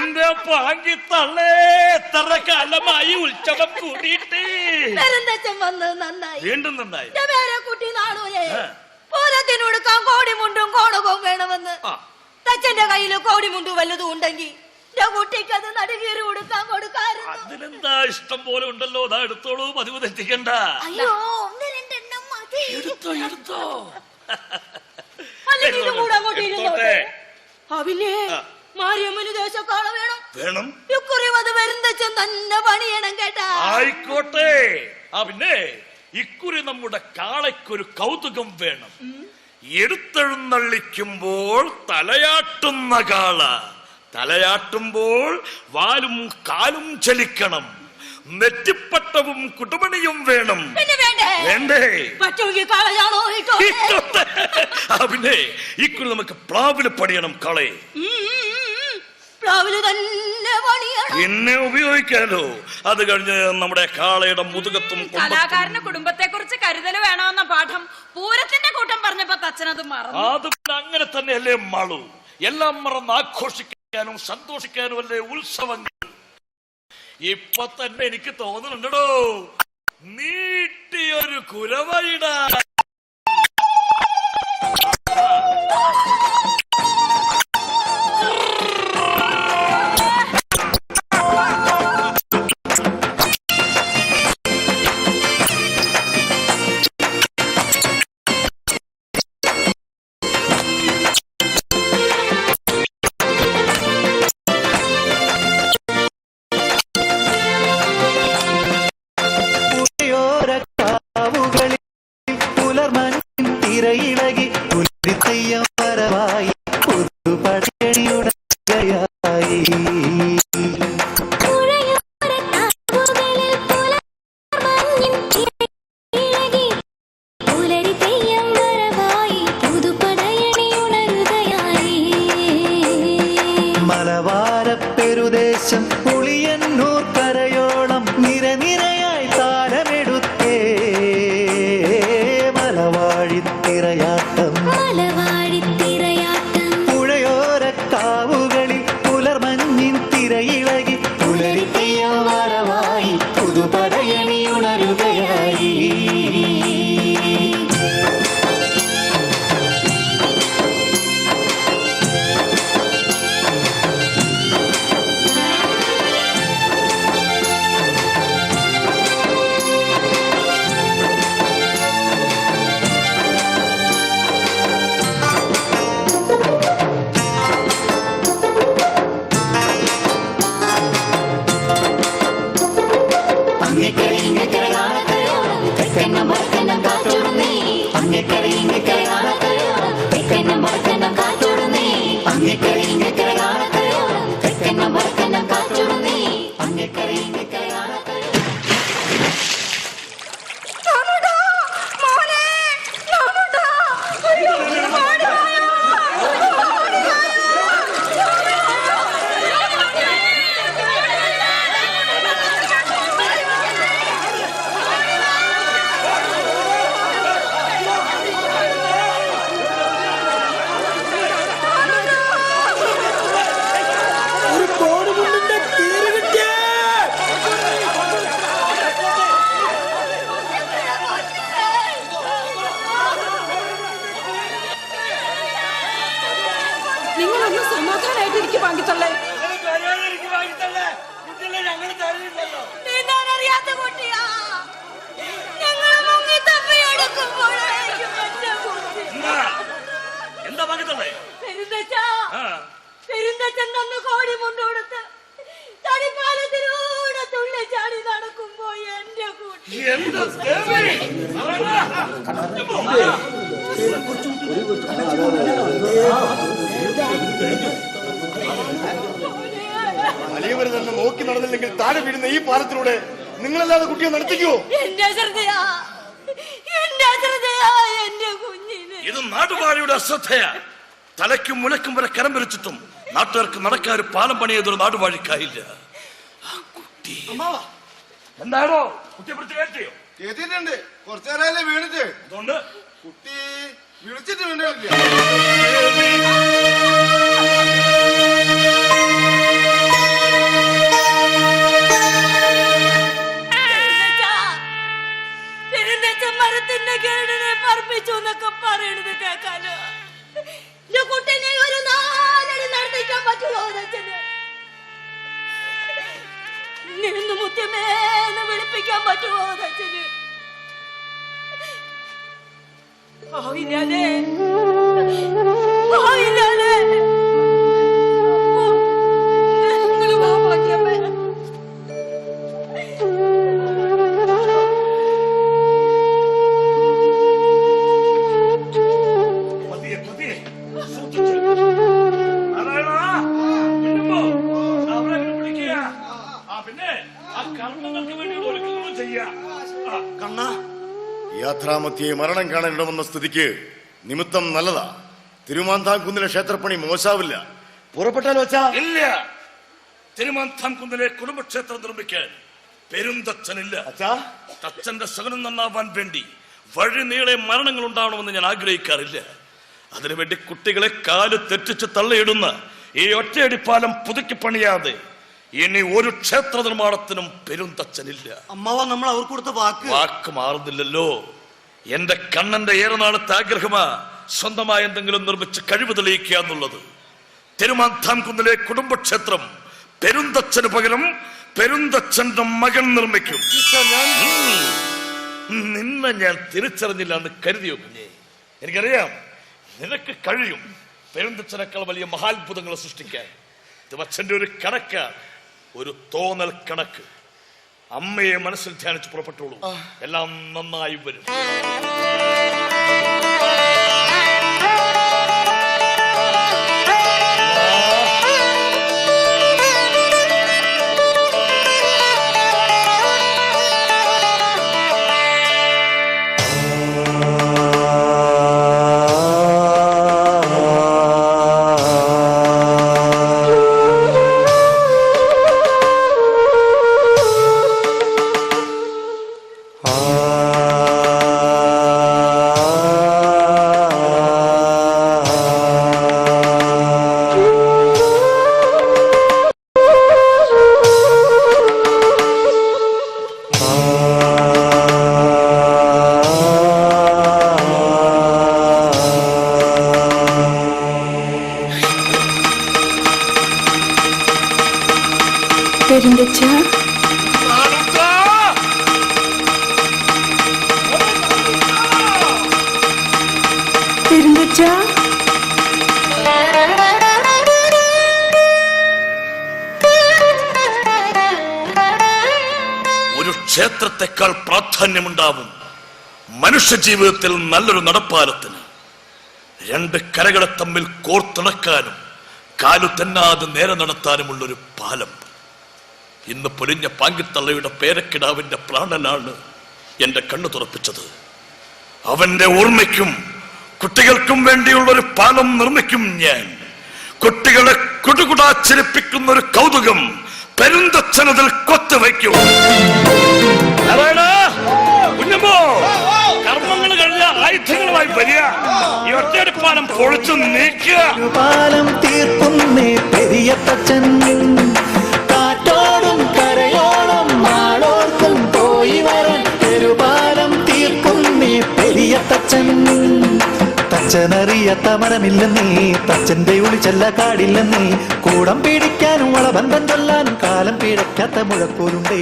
എന്റെ പാങ്കി തള്ളേ എത്ര കാലമായി ഉത്സവം കൂടിയിട്ട്. പെരുന്തച്ഛൻ നന്നായി. വീണ്ടും നന്നായി. എന്റെ പേരെ കുട്ടി നാണൂയെ പൂരത്തിനൊടുക്കാൻ കോടിമുണ്ടും കോണകവും വേണമെന്ന്. തച്ചന്റെ കയ്യിൽ കോടിമുണ്ടും വല്ലതും ഉണ്ടെങ്കിൽ കുട്ടിക്ക് അത് നടുകീറി കൊടുക്കാൻ കൊടുക്കാറുണ്ട് അതിനെന്താ ഇഷ്ടം പോലെ ഉണ്ടല്ലോ? അതാ എടുത്തോളൂ പതിവ് തെറ്റിക്കണ്ട. അയ്യോ ഒന്ന് രണ്ടെണ്ണം മതി. എടുത്തോ എടുത്തോ. അല്ലെങ്കിൽ കൂടെ അങ്ങോട്ട് ഇരുന്നോട്ടെ? എടുത്തോട്ടെ. മാരിയമ്മന് ദേശക്കാള വേണം. വേണം. ഇക്കുറി അത് തന്നെ പണിയണം കേട്ടാ. ആയിക്കോട്ടെ. ആ പിന്നെ ഇക്കുറി നമ്മുടെ കാളയ്ക്കൊരു കൗതുകം വേണം. എടുത്തെഴുന്നള്ളിക്കുമ്പോൾ തലയാട്ടുന്ന കാള. തലയാട്ടുമ്പോൾ വാലും കാലും ചലിക്കണം. നെറ്റിപ്പട്ടവും കുടുമണിയും വേണം. വേണ്ടേ? പിന്നെ ഇക്കുറി നമുക്ക് പ്ലാവിൽ പണിയണം കളയെ പ്ലാവിൽ തന്നെ പണിയണം. പിന്നെ ഉപയോഗിക്കാലോ. അത് കഴിഞ്ഞ് നമ്മുടെ കാളയുടെ മുതുകത്തും കലാകാരന്റെ കലാകാരന് കുടുംബത്തെ കുറിച്ച് കരുതൽ വേണമെന്ന പാഠം പൂരത്തിന്റെ കൂട്ടം പറഞ്ഞപ്പോ തച്ചനത് മറന്നു. അത് അങ്ങനെ തന്നെയല്ലേ മാളു. എല്ലാം മറന്ന് ആഘോഷിക്കാനും സന്തോഷിക്കാനും അല്ലേ ഉത്സവങ്ങൾ? ഇപ്പൊ തന്നെ എനിക്ക് തോന്നുന്നുണ്ടോ നീട്ടിയൊരു കുരവയിട Kiraya. എന്താ? ആ. പെരുന്തച്ചൻ തന്ന കോടി മുണ്ടോടുത്ത് തടിപ്പാലത്തിലൂടെ തുള്ളി ചാടി നടക്കുമ്പോ എന്റെ കുട്ടി. വലിയവർ തന്നെ നോക്കി നടന്നില്ലെങ്കിൽ താഴെ വീഴുന്ന ഈ പാലത്തിലൂടെ നിങ്ങളല്ലാതെ കുട്ടിയെ നടത്തിക്കോ? എന്റെ ശ്രദ്ധയാ എന്റെ ശ്രദ്ധയാ എന്റെ കുഞ്ഞിന്. ഇത് നാട്ടുവാഴിയുടെ അശ്രദ്ധയാ. തലയ്ക്കും മുലക്കും വരെ കരം വരച്ചിട്ടും നാട്ടുകാർക്ക് നടക്കാൻ ഒരു പാലം പണിയതൊരു നാടുവാഴിക്കായില്ല ആ കുട്ടി. എന്താണോ കുട്ടിയെ പിടിച്ച് കയറ്റിയോ കേട്ടിട്ടുണ്ട്. കുറച്ചേരല്ലേ വീണിട്ട്. അതുകൊണ്ട് കുട്ടി വിളിച്ചിട്ട് വേണ്ടിയില്ല നിന്ന് മുത്തമ്മേ എന്ന് വിളിപ്പിക്കാൻ പറ്റുമോ അച്ഛന്? ആവില്ല അല്ലേ? യാത്രാമധ്യേ മരണം കാണാനിടവന്ന സ്ഥിതിക്ക് നിമിത്തം നല്ലതാ. തിരുമാന്താംകുന്നിലെ ക്ഷേത്രപ്പണി മോശാവില്ല. പുറപ്പെട്ടാലോ വെച്ചാ? ഇല്ല. തിരുമാന്താംകുന്നിലെ കുടുംബക്ഷേത്രം നിർമ്മിക്കാൻ പെരുന്തച്ഛനില്ല. തച്ചന്റെ ശകനം നന്നാവാൻ വേണ്ടി വഴി നീളെ മരണങ്ങൾ ഉണ്ടാവണമെന്ന് ഞാൻ ആഗ്രഹിക്കാറില്ല. അതിനുവേണ്ടി കുട്ടികളെ കാൽ തെറ്റിച്ച് തള്ളിയിടുന്ന ഈ ഒറ്റയടിപ്പാലം പുതുക്കി പണിയാതെ ഇനി ഒരു ക്ഷേത്ര നിർമ്മാണത്തിനും പെരുന്തച്ഛനില്ല അമ്മാവ നമ്മൾ അവർ കൊടുത്ത വാക്ക്. വാക്ക് മാറുന്നില്ലല്ലോ. എന്റെ കണ്ണന്റെ ഏറനാളത്തെ ആഗ്രഹമാ സ്വന്തമായി എന്തെങ്കിലും നിർമ്മിച്ച് കഴിവ് തെളിയിക്കുക എന്നുള്ളത്. തിരുമാന്താം കുന്നിലെ കുടുംബക്ഷേത്രം പെരുന്തച്ഛന് പകരം പെരുന്തച്ഛന്റെ മകൻ നിർമ്മിക്കും. നിന്നെ ഞാൻ തിരിച്ചറിഞ്ഞില്ല എന്ന് കരുതിയോ കുഞ്ഞെ? എനിക്കറിയാം. നിനക്ക് കഴിയും പെരുന്തച്ഛനേക്കാൾ വലിയ മഹാത്ഭുതങ്ങൾ സൃഷ്ടിക്കാൻ. ഇത് അച്ഛന്റെ ഒരു കണക്ക് ഒരു തോന്നൽ കണക്ക്. അമ്മയെ മനസ്സിൽ ധ്യാനിച്ച് പുറപ്പെട്ടോളൂ എല്ലാം നന്നായി വരും. ഒരു ക്ഷേത്രത്തെക്കാൾ പ്രാധാന്യമുണ്ടാവും മനുഷ്യ ജീവിതത്തിൽ നല്ലൊരു നടപ്പാലത്തിന്. രണ്ട് കരകളെ തമ്മിൽ കോർത്തിണക്കാനും കാലു തന്നാതെ നേരെ നടത്താനുമുള്ളൊരു പാലം. ഇന്ന് പൊലിഞ്ഞ പാങ്കിത്തള്ളയുടെ പേരക്കിടാവിന്റെ പ്രാണനാണ് എന്റെ കണ്ണു തുറപ്പിച്ചത്. അവന്റെ ഓർമ്മയ്ക്കും കുട്ടികൾക്കും വേണ്ടിയുള്ള ഒരു പാലം നിർമ്മിക്കും ഞാൻ. കുട്ടികളെ കുടുകുടാ ചിരിപ്പിക്കുന്ന ഒരു കൗതുകം പെരുന്തച്ഛനതിൽ കൊത്തു വയ്ക്കും. കുഞ്ഞമ്മോ, കർമ്മങ്ങൾ കഴിഞ്ഞ ആയുധങ്ങളുമായി വരിക. ഈ പാലം പൊളിച്ചു നീക്കുക. പാലം തീർക്കുന്നേ പെരിയത്തച്ഛൻ മരമില്ലെന്നേ തച്ചന്റെ ഉളിച്ചല്ല കാടില്ലെന്നേ. കൂടം പിടിക്കാനും വളബന്ധം ചൊല്ലാനും കാലം പിഴയ്ക്കാത്ത മുഴക്കൂലുണ്ടേ